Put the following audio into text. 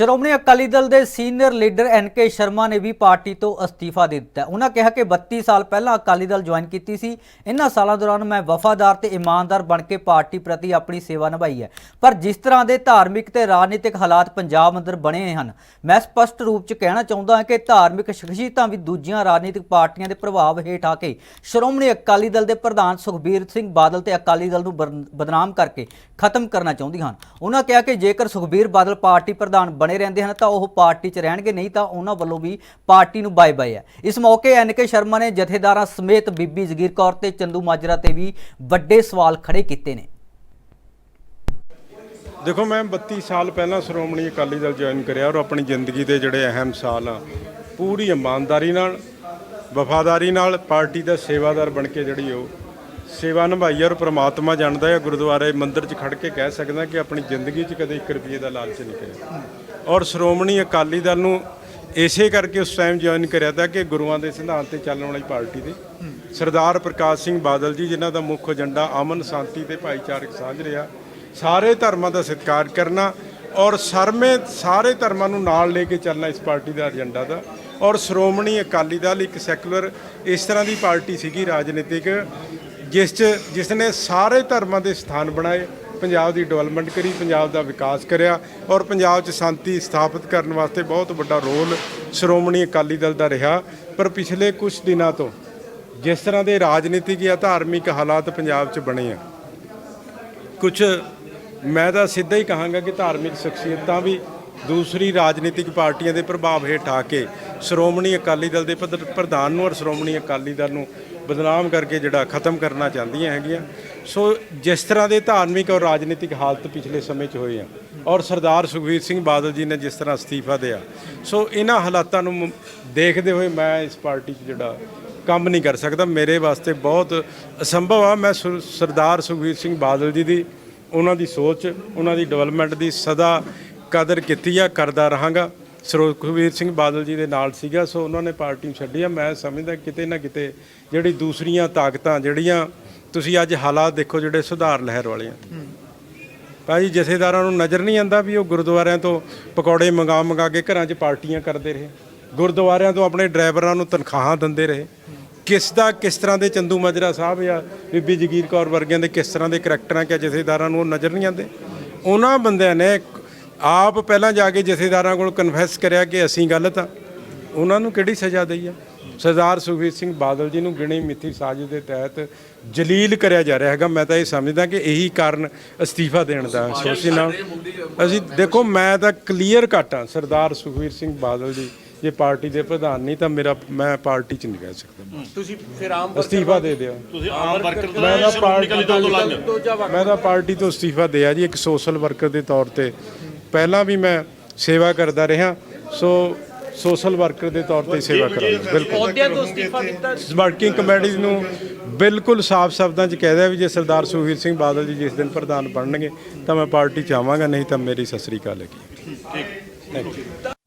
ਸ਼੍ਰੋਮਣੀ ਅਕਾਲੀ ਦਲ ਦੇ senior leader ਐਨਕੇ Sharma ਨੇ ਵੀ ਪਾਰਟੀ ਤੋਂ ਅਸਤੀਫਾ ਦੇ ਦਿੱਤਾ ਉਹਨਾਂ ਕਿਹਾ ਕਿ 32 ਸਾਲ ਪਹਿਲਾਂ ਅਕਾਲੀ ਦਲ ਜੁਆਇਨ ਕੀਤੀ ਸੀ। ਇਹਨਾਂ ਸਾਲਾਂ ਦੌਰਾਨ ਮੈਂ ਵਫਾਦਾਰ ਤੇ ਇਮਾਨਦਾਰ ਬਣ ਕੇ ਪਾਰਟੀ ਪ੍ਰਤੀ ਆਪਣੀ ਸੇਵਾ ਨਿਭਾਈ ਹੈ। ਪਰ ਜਿਸ ਤਰ੍ਹਾਂ ਦੇ ਧਾਰਮਿਕ ਤੇ ਰਾਜਨੀਤਿਕ ਹਾਲਾਤ ਪੰਜਾਬ ਅੰਦਰ ਬਣੇ ਹਨ, ਮੈਂ ਸਪਸ਼ਟ ਰੂਪ 'ਚ ਕਹਿਣਾ ਚਾਹੁੰਦਾ ਹਾਂ ਕਿ ਧਾਰਮਿਕ ਸ਼ਖਸੀਅਤਾਂ ਵੀ ਦੂਜੀਆਂ ਰਾਜਨੀਤਿਕ ਪਾਰਟੀਆਂ ਦੇ ਪ੍ਰਭਾਵ ਹੇਠ ਆ ਕੇ ਸ਼੍ਰੋਮਣੀ ਅਕਾਲੀ ਦਲ ਦੇ ਪ੍ਰਧਾਨ ਸੁਖਬੀਰ ਸਿੰਘ ਬਾਦਲ ਤੇ ਅਕਾਲੀ ਦਲ ਨੂੰ ਬਰ- ਬਦਨਾਮ ਕਰਕੇ ਖਤਮ ਕਰਨਾ ਚਾਹੁੰਦੀਆਂ ਹਨ। ਉਹਨਾਂ ਕਿਹਾ ਕਿ ਜੇਕਰ ਸੁਖਬੀਰ ਬਾਦਲ ਪਾਰਟੀ ਪ੍ਰਧਾਨ ਬਣੇ ਰਹਿੰਦੇ ਹਨ ਤਾਂ ਉਹ ਪਾਰਟੀ 'ਚ ਰਹਿਣਗੇ, ਨਹੀਂ ਤਾਂ ਉਹਨਾਂ ਵੱਲੋਂ ਵੀ ਪਾਰਟੀ ਨੂੰ ਬਾਏ ਬਾਏ ਹੈ। ਇਸ ਮੌਕੇ ਐਨਕੇ ਸ਼ਰਮਾ ਨੇ ਜਥੇਦਾਰਾਂ ਸਮੇਤ ਬੀਬੀ ਜਗੀਰ ਕੌਰ ਤੇ ਚੰਦੂ ਮਾਜਰਾ ਤੇ ਵੀ ਵੱਡੇ ਸਵਾਲ ਖੜੇ ਕੀਤੇ ਨੇ। ਦੇਖੋ, ਮੈਂ 32 ਸਾਲ ਪਹਿਲਾਂ ਸ਼੍ਰੋਮਣੀ ਅਕਾਲੀ ਦਲ ਜੁਆਇਨ ਕਰਿਆ ਔਰ ਆਪਣੀ ਜ਼ਿੰਦਗੀ ਦੇ ਜਿਹੜੇ ਅਹਿਮ ਸਾਲ ਆ, ਪੂਰੀ ਇਮਾਨਦਾਰੀ ਨਾਲ, ਵਫਾਦਾਰੀ ਨਾਲ ਪਾਰਟੀ ਦਾ ਸੇਵਾਦਾਰ ਬਣ ਕੇ ਜਿਹੜੀ ਉਹ ਸੇਵਾ ਨਿਭਾਈ ਔਰ ਪ੍ਰਮਾਤਮਾ ਜਾਣਦਾ ਹੈ, ਗੁਰਦੁਆਰੇ ਮੰਦਿਰ 'ਚ ਖੜ ਕੇ ਕਹਿ ਸਕਦਾ ਕਿ ਆਪਣੀ ਜ਼ਿੰਦਗੀ 'ਚ ਕਦੇ 1 ਰੁਪਏ ਦਾ ਲਾਲਚ ਨਹੀਂ ਕਰਿਆ। ਔਰ ਸ਼੍ਰੋਮਣੀ ਅਕਾਲੀ ਦਲ ਨੂੰ ਇਸੇ ਕਰਕੇ ਉਸ ਟਾਈਮ ਜੁਆਇਨ ਕਰਿਆ ਤਾਂ ਕਿ ਗੁਰੂਆਂ ਦੇ ਸਿਧਾਂਤ ਤੇ ਚੱਲਣ ਵਾਲੀ ਪਾਰਟੀ ਦੀ। ਸਰਦਾਰ ਪ੍ਰਕਾਸ਼ ਸਿੰਘ ਬਾਦਲ ਜੀ, ਜਿਨ੍ਹਾਂ ਦਾ ਮੁੱਖ ਏਜੰਡਾ ਅਮਨ ਸ਼ਾਂਤੀ ਤੇ ਭਾਈਚਾਰਕ ਸਾਂਝ ਰਿਹਾ, ਸਾਰੇ ਧਰਮਾਂ ਦਾ ਸਤਿਕਾਰ ਕਰਨਾ ਔਰ ਸਰਮੇ ਸਾਰੇ ਧਰਮਾਂ ਨੂੰ ਨਾਲ ਲੈ ਕੇ ਚੱਲਣਾ ਇਸ ਪਾਰਟੀ ਦਾ ਏਜੰਡਾ ਦਾ। ਔਰ ਸ਼੍ਰੋਮਣੀ ਅਕਾਲੀ ਦਲ ਇੱਕ ਸੈਕੂਲਰ ਇਸ ਤਰ੍ਹਾਂ ਦੀ ਪਾਰਟੀ ਸੀਗੀ ਰਾਜਨੀਤਿਕ ਜਿਸ 'ਚ ਜਿਸ ਨੇ ਸਾਰੇ ਧਰਮਾਂ ਦੇ ਸਥਾਨ ਬਣਾਏ, ਪੰਜਾਬ ਦੀ ਡਿਵੈਲਪਮੈਂਟ ਕਰੀ, ਪੰਜਾਬ ਦਾ ਵਿਕਾਸ ਕਰਿਆ ਔਰ ਪੰਜਾਬ 'ਚ ਸ਼ਾਂਤੀ ਸਥਾਪਿਤ ਕਰਨ ਵਾਸਤੇ ਬਹੁਤ ਵੱਡਾ ਰੋਲ ਸ਼੍ਰੋਮਣੀ ਅਕਾਲੀ ਦਲ ਦਾ ਰਿਹਾ। ਪਰ ਪਿਛਲੇ ਕੁਝ ਦਿਨਾਂ ਤੋਂ ਜਿਸ ਤਰ੍ਹਾਂ ਦੇ ਰਾਜਨੀਤਿਕ ਜਾਂ ਧਾਰਮਿਕ ਹਾਲਾਤ ਪੰਜਾਬ 'ਚ ਬਣੇ ਆ ਕੁਝ ਮੈਂ ਤਾਂ ਸਿੱਧਾ ਹੀ ਕਹਾਂਗਾ ਕਿ ਧਾਰਮਿਕ ਸ਼ਖਸੀਅਤਾਂ ਵੀ ਦੂਸਰੀ ਰਾਜਨੀਤਿਕ ਪਾਰਟੀਆਂ ਦੇ ਪ੍ਰਭਾਵ ਹੇਠ ਆ ਕੇ ਸ਼੍ਰੋਮਣੀ ਅਕਾਲੀ ਦਲ ਦੇ ਪ੍ਰਧ- ਪ੍ਰਧਾਨ ਨੂੰ ਔਰ ਸ਼੍ਰੋਮਣੀ ਅਕਾਲੀ ਦਲ ਨੂੰ ਬਦਨਾਮ ਕਰਕੇ ਜਿਹੜਾ ਖਤਮ ਕਰਨਾ ਚਾਹੁੰਦੀਆਂ ਹੈਗੀਆਂ। ਸੋ ਜਿਸ ਤਰ੍ਹਾਂ ਦੇ ਧਾਰਮਿਕ ਔਰ ਰਾਜਨੀਤਿਕ ਹਾਲਤ ਪਿਛਲੇ ਸਮੇਂ 'ਚ ਹੋਏ ਆ, ਔਰ ਸਰਦਾਰ ਸੁਖਬੀਰ ਸਿੰਘ ਬਾਦਲ ਜੀ ਨੇ ਜਿਸ ਤਰ੍ਹਾਂ ਅਸਤੀਫਾ ਦਿਆ, ਸੋ ਇਹਨਾਂ ਹਾਲਾਤਾਂ ਨੂੰ ਦੇਖਦੇ ਹੋਏ ਮੈਂ ਇਸ ਪਾਰਟੀ 'ਚ ਜਿਹੜਾ ਕੰਮ ਨਹੀਂ ਕਰ ਸਕਦਾ। ਮੇਰੇ ਵਾਸਤੇ ਬਹੁਤ ਅਸੰਭਵ ਆ। ਮੈਂ ਸੁ- ਸਰਦਾਰ ਸੁਖਬੀਰ ਸਿੰਘ ਬਾਦਲ ਜੀ ਦੀ, ਉਹਨਾਂ ਦੀ ਸੋਚ, ਉਹਨਾਂ ਦੀ ਡਿਵੈਲਪਮੈਂਟ ਦੀ ਸਦਾ ਕਦਰ ਕੀਤੀ ਆ, ਕਰਦਾ ਰਹਾਂਗਾ। ਸੁਖਬੀਰ ਸਿੰਘ ਬਾਦਲ ਜੀ ਦੇ ਨਾਲ ਸੀਗਾ, ਸੋ ਉਹਨਾਂ ਨੇ ਪਾਰਟੀ ਨੂੰ ਛੱਡੀ ਆ ਮੈਂ ਸਮਝਦਾ ਕਿਤੇ ਨਾ ਕਿਤੇ ਜਿਹੜੀ ਦੂਸਰੀਆਂ ਤਾਕਤਾਂ, ਜਿਹੜੀਆਂ ਤੁਸੀਂ ਅੱਜ ਹਾਲਾਤ ਦੇਖੋ ਜਿਹੜੇ ਸੁਧਾਰ ਲਹਿਰ ਵਾਲੀਆਂ। ਭਾਈ ਜਥੇਦਾਰਾਂ ਨੂੰ ਨਜ਼ਰ ਨਹੀਂ ਆਂਦਾ ਵੀ ਉਹ ਗੁਰਦੁਆਰਿਆਂ ਤੋਂ ਪਕੌੜੇ ਮੰਗਾ ਮੰਗਾ ਕੇ ਘਰਾਂ 'ਚ ਪਾਰਟੀਆਂ ਕਰਦੇ ਰਹੇ। ਗੁਰਦੁਆਰਿਆਂ ਤੋਂ ਆਪਣੇ ਡਰਾਈਵਰਾਂ ਨੂੰ ਤਨਖਾਹਾਂ ਦਿੰਦੇ ਰਹੇ। ਕਿਸ ਦਾ ਕਿਸ ਤਰ੍ਹਾਂ ਦੇ ਚੰਦੂ ਮਜਰਾ ਸਾਹਿਬ ਜਾਂ ਬੀਬੀ ਜਗੀਰ ਕੌਰ ਵਰਗਿਆਂ ਦੇ ਕਿਸ ਤਰ੍ਹਾਂ ਦੇ ਕਰੈਕਟਰਾਂ ਕਿ ਜਥੇਦਾਰਾਂ ਨੂੰ ਉਹ ਨਜ਼ਰ ਨਹੀਂ ਆਉਂਦੇ? ਉਹਨਾਂ ਬੰਦਿਆਂ ਨੇ ਆਪ ਪਹਿਲਾਂ ਜਾ ਕੇ ਜਥੇਦਾਰਾਂ ਕੋਲ ਕਨਫੈਸ ਕਰਿਆ ਕਿ ਅਸੀਂ ਗਲਤ ਆ। ਉਹਨਾਂ ਨੂੰ ਕਿਹੜੀ ਸਜ਼ਾ ਦਈ ਆ? ਸਰਦਾਰ ਸੁਖਬੀਰ ਸਿੰਘ ਬਾਦਲ ਜੀ ਨੂੰ ਗਿਣੀ ਮਿੱਥੀ ਸਾਜ਼ਿਸ਼ ਦੇ ਤਹਿਤ ਜਲੀਲ ਕਰਿਆ ਜਾ ਰਿਹਾ ਹੈਗਾ। ਮੈਂ ਤਾਂ ਇਹ ਸਮਝਦਾ ਕਿ ਇਹੀ ਕਾਰਨ ਅਸਤੀਫਾ ਦੇਣ ਦਾ ਸੋਚੀ ਨਾਲ ਅਸੀਂ ਦੇਖੋ ਮੈਂ ਤਾਂ ਕਲੀਅਰ ਕੱਟ ਆ। ਸਰਦਾਰ ਸੁਖਬੀਰ ਸਿੰਘ ਬਾਦਲ ਜੀ ਜੇ ਪਾਰਟੀ ਦੇ ਪ੍ਰਧਾਨ ਨਹੀਂ ਤਾਂ ਮੇਰਾ ਮੈਂ ਪਾਰਟੀ 'ਚ ਨਹੀਂ ਰਹਿ ਸਕਦਾ। ਤੁਸੀਂ ਫਿਰ ਆਮ ਅਸਤੀਫਾ ਦੇ ਦਿਓ। ਤੁਸੀਂ ਆਮ ਵਰਕਰ ਤੋਂ ਮੈਂ ਤਾਂ ਪਾਰਟੀ ਤੋਂ ਮੈਂ ਤਾਂ ਪਾਰਟੀ ਤੋਂ ਅਸਤੀਫਾ ਦਿਆ ਜੀ ਇੱਕ ਸੋਸ਼ਲ ਵਰਕਰ ਦੇ ਤੌਰ ਤੇ। ਪਹਿਲਾਂ ਵੀ ਮੈਂ ਸੇਵਾ ਕਰਦਾ ਰਿਹਾ ਸੋ ਸੋਸ਼ਲ ਵਰਕਰ ਦੇ ਤੌਰ ਤੇ ਸੇਵਾ ਕਰਾਂਗਾ ਬਿਲਕੁਲ। ਅਹੁਦਿਆਂ ਤੋਂ ਅਸਤੀਫਾ ਦਿੱਤਾ ਵਰਕਿੰਗ ਕਮੇਟੀ ਨੂੰ ਬਿਲਕੁਲ ਸਾਫ਼ ਸ਼ਬਦਾਂ 'ਚ ਕਹਿ ਦਿਆ ਵੀ ਜੇ ਸਰਦਾਰ ਸੁਖਬੀਰ ਸਿੰਘ ਬਾਦਲ ਜੀ ਜਿਸ ਦਿਨ ਪ੍ਰਧਾਨ ਬਣਨਗੇ ਤਾਂ ਮੈਂ ਪਾਰਟੀ 'ਚ ਆਵਾਂਗਾ ਨਹੀਂ ਤਾਂ ਮੇਰੀ ਸਤਿ ਸ੍ਰੀ ਅਕਾਲ ਹੈਗੀ। ਠੀਕ